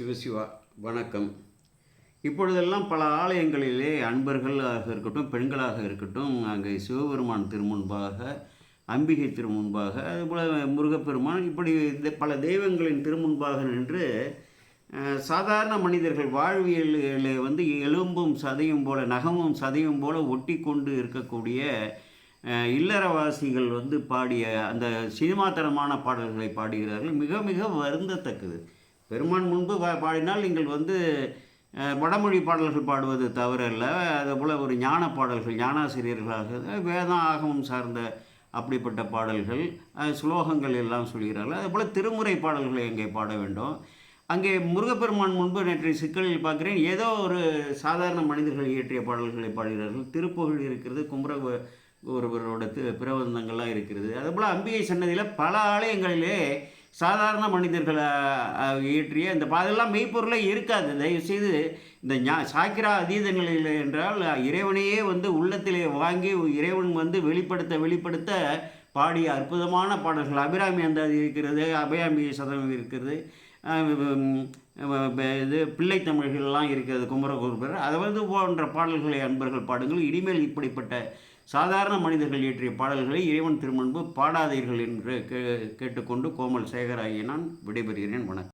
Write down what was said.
சிவசிவா வணக்கம். இப்பொழுதெல்லாம் பல ஆலயங்களிலே அன்பர்களாக இருக்கட்டும் பெண்களாக இருக்கட்டும் அங்கே சிவபெருமான் திருமுன்பாக அம்பிகை திருமுன்பாக அதுபோல் முருகப்பெருமான் இப்படி இந்த பல தெய்வங்களின் திருமுன்பாக நின்று சாதாரண மனிதர்கள் வாழ்வியலில் வந்து எலும்பும் சதையும் போல நகமும் சதையும் போல ஒட்டி கொண்டு இருக்கக்கூடிய இல்லறவாசிகள் வந்து பாடிய அந்த சினிமாத்தனமான பாடல்களை பாடுகிறார்கள். மிக மிக வருந்தத்தக்கது. பெருமான் முன்பு பா பாடினால் நீங்கள் வந்து வடமொழி பாடல்கள் பாடுவது தவறல்ல. அதுபோல் ஒரு ஞான பாடல்கள் ஞானாசிரியர்களாக வேதம் ஆகமம் சார்ந்த அப்படிப்பட்ட பாடல்கள் ஸ்லோகங்கள் எல்லாம் சொல்கிறார்கள். அதுபோல் திருமுறை பாடல்களை அங்கே பாட வேண்டும். அங்கே முருகப்பெருமான் முன்பு நேற்றைய சிக்கலில் பார்க்குறேன். ஏதோ ஒரு சாதாரண மனிதர்கள் இயற்றிய பாடல்களை பாடுகிறார்கள். திருப்புகழ் இருக்கிறது கும்பர ஒருவரோட பிரபந்தங்கள்லாம் இருக்கிறது. அதுபோல் அம்பிகை சன்னதியில் பல ஆலயங்களிலே சாதாரண மனிதர்களை இயற்றிய இந்த பா- அதெல்லாம் மெய்ப்பொருளே இருக்காது. தயவுசெய்து இந்த ஞா சாக்கிரா அதீத நிலையில் என்றால் இறைவனையே வந்து உள்ளத்திலே வாங்கி இறைவன் வந்து வெளிப்படுத்த வெளிப்படுத்த பாடிய அற்புதமான பாடல்கள். அபிராமி அந்த இருக்கிறது அபயாமி சதம் இருக்கிறது. இது பிள்ளை தமிழ்கள்லாம் இருக்கிறது குமரகுருபர் அதாவது போன்ற பாடல்களை அன்பர்கள் பாடுங்கள். இனிமேல் இப்படிப்பட்ட சாதாரண மனிதர்கள் இயற்றிய பாடல்களை இறைவன் திருமன்பு பாடாதீர்கள் என்று கே கேட்டுக்கொண்டு கோமல் சேகராகிய நான் விடைபெறுகிறேன். வணக்கம்.